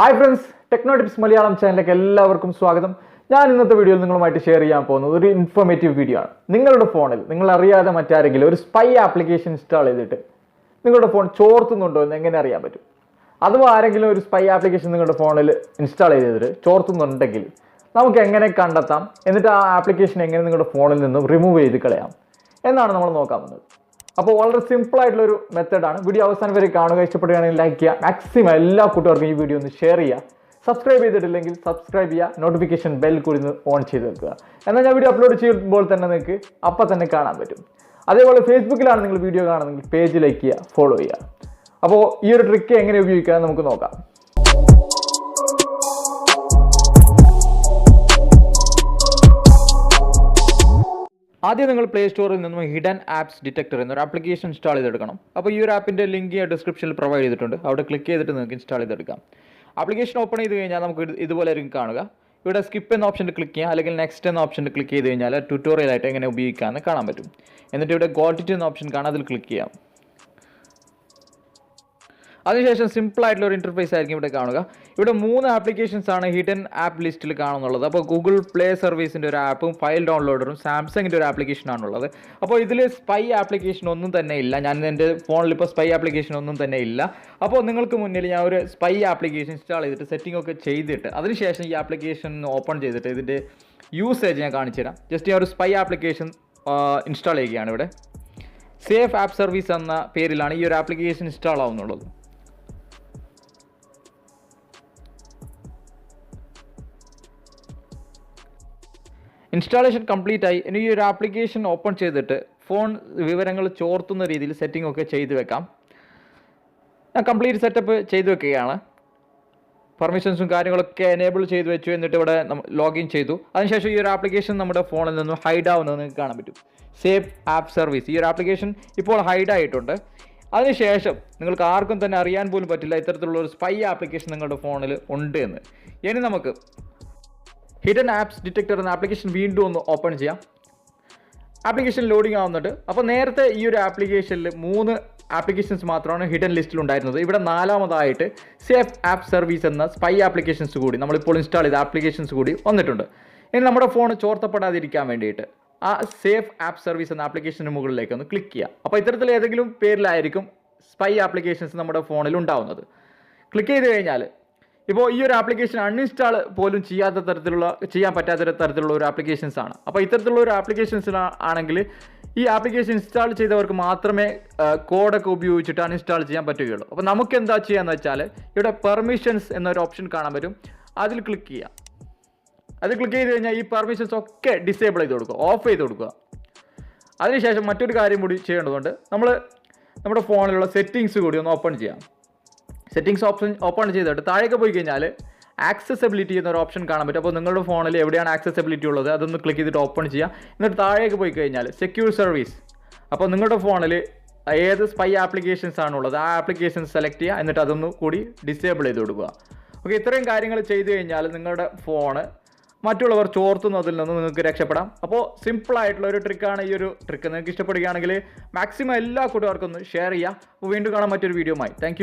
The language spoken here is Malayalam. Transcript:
Hi friends techno tips Malayalam ചാനലിലേക്ക് എല്ലാവർക്കും സ്വാഗതം. ഞാൻ ഇന്നത്തെ വീഡിയോയിൽ നിങ്ങളുമായിട്ട് ഷെയർ ചെയ്യാൻ പോകുന്നത് ഒരു ഇൻഫോർമേറ്റീവ് വീഡിയോ ആണ്. നിങ്ങളുടെ ഫോണിൽ നിങ്ങൾ അറിയാതെ മറ്റാരെങ്കിലും ഒരു സ്പൈ ആപ്ലിക്കേഷൻ ഇൻസ്റ്റാൾ ചെയ്തിട്ട് നിങ്ങളുടെ ഫോൺ ചോർത്തുന്നുണ്ടോ എന്ന് എങ്ങനെ അറിയാൻ പറ്റും? അഥവാ ആരെങ്കിലും ഒരു സ്പൈ ആപ്ലിക്കേഷൻ നിങ്ങളുടെ ഫോണിൽ ഇൻസ്റ്റാൾ ചെയ്തിട്ട് ചോർത്തുന്നുണ്ടെങ്കിൽ നമുക്ക് എങ്ങനെ കണ്ടെത്താം? എന്നിട്ട് ആ ആപ്ലിക്കേഷൻ എങ്ങനെ നിങ്ങളുടെ ഫോണിൽ നിന്നും റിമൂവ് ചെയ്ത് കളയാം? എന്നാണ് നമ്മൾ നോക്കാൻ പോകുന്നത്. അപ്പോൾ വളരെ സിമ്പിൾ ആയിട്ടുള്ള ഒരു മെത്തേഡാണ് വീഡിയോ അവസാനം വരെ കാണുക ഇഷ്ടപ്പെടുകയാണെങ്കിൽ ലൈക്ക് ചെയ്യുക. മാക്സിമം എല്ലാ കൂട്ടുകാർക്കും ഈ വീഡിയോ ഒന്ന് ഷെയർ ചെയ്യുക. സബ്സ്ക്രൈബ് ചെയ്തിട്ടില്ലെങ്കിൽ സബ്സ്ക്രൈബ് ചെയ്യുക. നോട്ടിഫിക്കേഷൻ ബെൽ കൂടി ഓൺ ചെയ്ത് വെക്കുക. എന്നാൽ ഞാൻ വീഡിയോ അപ്ലോഡ് ചെയ്യുമ്പോൾ തന്നെ നിങ്ങൾക്ക് അപ്പം തന്നെ കാണാൻ പറ്റും. അതേപോലെ ഫേസ്ബുക്കിലാണ് നിങ്ങൾ വീഡിയോ കാണുന്നതെങ്കിൽ പേജ് ലൈക്ക് ചെയ്യുക ഫോളോ ചെയ്യുക. അപ്പോൾ ഈ ഒരു ട്രിക്ക് എങ്ങനെ ഉപയോഗിക്കുക നമുക്ക് നോക്കാം. ആദ്യം നിങ്ങൾ പ്ലേ സ്റ്റോറിൽ നിന്നും ഹിഡൻ ആപ്സ് ഡിറ്റക്ടർ എന്നൊരു ആപ്ലിക്കേഷൻ ഇൻസ്റ്റാൾ ചെയ്തെടുക്കണം. അപ്പോൾ ഈ ഒരു ആപ്പിന്റെ ലിങ്ക് ഡിസ്ക്രിപ്ഷനിൽ പ്രൊവൈഡ് ചെയ്തിട്ടുണ്ട്. അവിടെ ക്ലിക്ക് ചെയ്തിട്ട് നിങ്ങൾക്ക് ഇൻസ്റ്റാൾ ചെയ്തെടുക്കാം. ആപ്ലിക്കേഷൻ ഓപ്പൺ ചെയ്ത് കഴിഞ്ഞാൽ നമുക്ക് ഇതുപോലെ ആയിരിക്കും കാണുക. ഇവിടെ സ്കിപ്പ് എന്ന ഓപ്ഷൻ ക്ലിക്ക് ചെയ്യാം അല്ലെങ്കിൽ നെക്സ്റ്റ് എന്ന ഓപ്ഷൻ ക്ലിക്ക് ചെയ്ത് കഴിഞ്ഞാൽ ട്യൂട്ടോറിയൽ ആയിട്ട് എങ്ങനെ ഉപയോഗിക്കാമെന്ന് കാണാൻ പറ്റും. എന്നിട്ട് ഇവിടെ ക്വാളിറ്റി എന്ന ഓപ്ഷൻ കാണാം അതിൽ ക്ലിക്ക് ചെയ്യാം. അതിനുശേഷം സിമ്പിൾ ആയിട്ടുള്ള ഒരു ഇന്റർഫേസ് ആയിരിക്കും ഇവിടെ കാണുക. ഇവിടെ മൂന്ന് ആപ്ലിക്കേഷൻസ് ആണ് ഹിഡൻ ആപ്പ് ലിസ്റ്റിൽ കാണുന്നുള്ളത്. അപ്പോൾ ഗൂഗിൾ പ്ലേ സർവീസിന്റെ ഒരു ആപ്പും ഫയൽ ഡൗൺലോഡറും സാംസങ്ങിന്റെ ഒരു ആപ്ലിക്കേഷൻ ആണുള്ളത് അപ്പോൾ ഇതിൽ സ്പൈ ആപ്ലിക്കേഷൻ ഒന്നും തന്നെ ഇല്ല. ഞാൻ എന്റെ ഫോണിൽ ഇപ്പോൾ സ്പൈ ആപ്ലിക്കേഷൻ ഒന്നും തന്നെ ഇല്ല. അപ്പോൾ നിങ്ങൾക്ക് മുന്നിൽ ഞാൻ ഒരു സ്പൈ ആപ്ലിക്കേഷൻ ഇൻസ്റ്റാൾ ചെയ്തിട്ട് സെറ്റിംഗ് ഒക്കെ ചെയ്തിട്ട് അതിനുശേഷം ഈ ആപ്ലിക്കേഷൻ ഓപ്പൺ ചെയ്തിട്ട് ഇതിന്റെ യൂസേജ് ഞാൻ കാണിച്ചു തരാം. ജസ്റ്റ് ഞാൻ ഒരു സ്പൈ ആപ്ലിക്കേഷൻ ഇൻസ്റ്റാൾ ചെയ്യുകയാണ് ഇവിടെ. സേഫ് ആപ്പ് സർവീസ് എന്ന പേരിലാണ് ഈ ഒരു ആപ്ലിക്കേഷൻ ഇൻസ്റ്റാൾ ആവുന്നുള്ളത്. ഇൻസ്റ്റാളേഷൻ കംപ്ലീറ്റ് ആയി ഇനി ഈ ഒരു ആപ്ലിക്കേഷൻ ഓപ്പൺ ചെയ്തിട്ട് ഫോൺ വിവരങ്ങൾ ചോർത്തുന്ന രീതിയിൽ സെറ്റിംഗ് ഒക്കെ ചെയ്തു വെക്കാം. ഞാൻ കംപ്ലീറ്റ് സെറ്റപ്പ് ചെയ്തു വെക്കുകയാണ്. പെർമിഷൻസും കാര്യങ്ങളൊക്കെ എനേബിൾ ചെയ്തു വെച്ചു എന്നിട്ട് ഇവിടെ ലോഗിൻ ചെയ്തു. അതിനുശേഷം ഈ ഒരു ആപ്ലിക്കേഷൻ നമ്മുടെ ഫോണിൽ നിന്നും ഹൈഡ് ആവുന്നത് നിങ്ങൾക്ക് കാണാൻ പറ്റും. സേഫ് ആപ്പ് സർവീസ് ഈ ഒരു ആപ്ലിക്കേഷൻ ഇപ്പോൾ ഹൈഡ് ആയിട്ടുണ്ട്. അതിനുശേഷം നിങ്ങൾക്ക് ആർക്കും തന്നെ അറിയാൻ പോലും പറ്റില്ല ഇത്തരത്തിലുള്ള ഒരു സ്പൈ ആപ്ലിക്കേഷൻ നിങ്ങളുടെ ഫോണിൽ ഉണ്ട് എന്ന്. ഇനി നമുക്ക് ഹിഡൻ ആപ്സ് ഡിറ്റക്ടർ എന്ന ആപ്ലിക്കേഷൻ വീണ്ടും ഒന്ന് ഓപ്പൺ ചെയ്യാം. ആപ്ലിക്കേഷൻ ലോഡിംഗ് ആവുന്നുണ്ട്. അപ്പോൾ നേരത്തെ ഈ ഒരു ആപ്ലിക്കേഷനിൽ മൂന്ന് ആപ്ലിക്കേഷൻസ് മാത്രമാണ് ഹിഡൻ ലിസ്റ്റിൽ ഉണ്ടായിരുന്നത്. ഇവിടെ നാലാമതായിട്ട് സേഫ് ആപ്പ് സർവീസ് എന്ന സ്പൈ ആപ്ലിക്കേഷൻസ് കൂടി നമ്മളിപ്പോൾ ഇൻസ്റ്റാൾ ചെയ്ത ആപ്ലിക്കേഷൻസ് കൂടി വന്നിട്ടുണ്ട്. ഇനി നമ്മുടെ ഫോൺ ചോർത്തപ്പെടാതിരിക്കാൻ വേണ്ടിയിട്ട് ആ സേഫ് ആപ്പ് സർവീസ് എന്ന ആപ്ലിക്കേഷന് മുകളിലേക്ക് ഒന്ന് ക്ലിക്ക് ചെയ്യുക അപ്പോൾ ഇത്തരത്തിൽ ഏതെങ്കിലും പേരിലായിരിക്കും സ്പൈ ആപ്ലിക്കേഷൻസ് നമ്മുടെ ഫോണിൽ ഉണ്ടാവുന്നത്. ക്ലിക്ക് ചെയ്ത് കഴിഞ്ഞാൽ ഇപ്പോൾ ഈ ഒരു ആപ്ലിക്കേഷൻ അൺഇൻസ്റ്റാൾ പോലും ചെയ്യാത്ത തരത്തിലുള്ള ചെയ്യാൻ പറ്റാത്ത തരത്തിലുള്ള ഒരു ആപ്ലിക്കേഷൻസ് ആണ്. അപ്പോൾ ഇത്തരത്തിലുള്ള ഒരു ആപ്ലിക്കേഷൻസ് ആണെങ്കിൽ ഈ ആപ്ലിക്കേഷൻ ഇൻസ്റ്റാൾ ചെയ്തവർക്ക് മാത്രമേ കോഡൊക്കെ ഉപയോഗിച്ചിട്ട് അൺഇൻസ്റ്റാൾ ചെയ്യാൻ പറ്റുകയുള്ളൂ. അപ്പോൾ നമുക്ക് എന്താ ചെയ്യാന്ന് വെച്ചാൽ ഇവിടെ പെർമിഷൻസ് എന്നൊരു ഓപ്ഷൻ കാണാൻ പറ്റും അതിൽ ക്ലിക്ക് ചെയ്യാം. അതിൽ ക്ലിക്ക് ചെയ്ത് കഴിഞ്ഞാൽ ഈ പെർമിഷൻസ് ഒക്കെ ഡിസേബിൾ ചെയ്ത് കൊടുക്കുക. ഓഫ് ചെയ്ത് കൊടുക്കുക. അതിനുശേഷം മറ്റൊരു കാര്യം കൂടി ചെയ്യേണ്ടതുണ്ട്. നമ്മൾ നമ്മുടെ ഫോണിലുള്ള സെറ്റിങ്സ് കൂടി ഒന്ന് ഓപ്പൺ ചെയ്യാം. സെറ്റിങ്സ് ഓപ്ഷൻ ഓപ്പൺ ചെയ്തിട്ട് താഴേക്ക് പോയി കഴിഞ്ഞാൽ ആക്സസബിലിറ്റി എന്നൊരു ഓപ്ഷൻ കാണാൻ പറ്റും. അപ്പോൾ നിങ്ങളുടെ ഫോണിൽ എവിടെയാണ് ആക്സസബിലിറ്റി ഉള്ളത്? അതൊന്ന് ക്ലിക്ക് ചെയ്തിട്ട് ഓപ്പൺ ചെയ്യാം എന്നിട്ട് താഴേക്ക് പോയി കഴിഞ്ഞാൽ സെക്യൂർ സർവീസ് അപ്പോൾ നിങ്ങളുടെ ഫോണിൽ ഏത് സ്പൈ ആപ്ലിക്കേഷൻസ് ആണുള്ളത് ആ ആപ്ലിക്കേഷൻ സെലക്ട് ചെയ്യുക. എന്നിട്ട് അതൊന്ന് കൂടി ഡിസേബിൾ ചെയ്ത് കൊടുക്കുക. ഓക്കെ ഇത്രയും കാര്യങ്ങൾ ചെയ്തു കഴിഞ്ഞാൽ നിങ്ങളുടെ ഫോണ് മറ്റുള്ളവർ ചോർത്തുന്നതിൽ നിന്ന് നിങ്ങൾക്ക് രക്ഷപ്പെടാം. അപ്പോൾ സിമ്പിളായിട്ടുള്ള ഒരു ട്രിക്കാണ് ഈ ഒരു ട്രിക്ക് നിങ്ങൾക്ക് ഇഷ്ടപ്പെടുകയാണെങ്കിൽ മാക്സിമം എല്ലാ കൂട്ടുകാർക്കും ഒന്ന് ഷെയർ ചെയ്യുക. അപ്പോൾ വീണ്ടും കാണാൻ മറ്റൊരു വീഡിയോയുമായി താങ്ക്